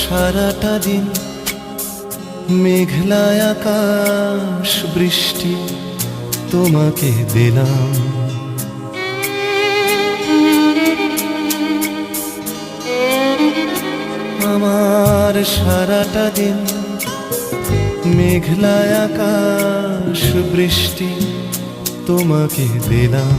সারাটা দিন মেঘলায় আকাশ বৃষ্টি তোমাকে দিলাম। আমার সারাটা দিন মেঘলায় আকাশ বৃষ্টি তোমাকে দিলাম।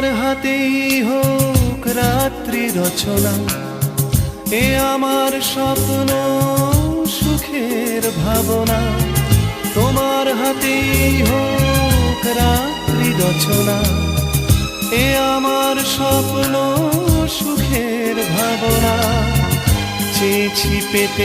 তোমার হাতেই হোক রাত্রি রচনা। এ আমার স্বপ্ন সুখের ভাবনা। তোমার হাতেই হোক রাত্রি রচনা। এ আমার স্বপ্ন সুখের ভাবনা। চেয়েছি পেতে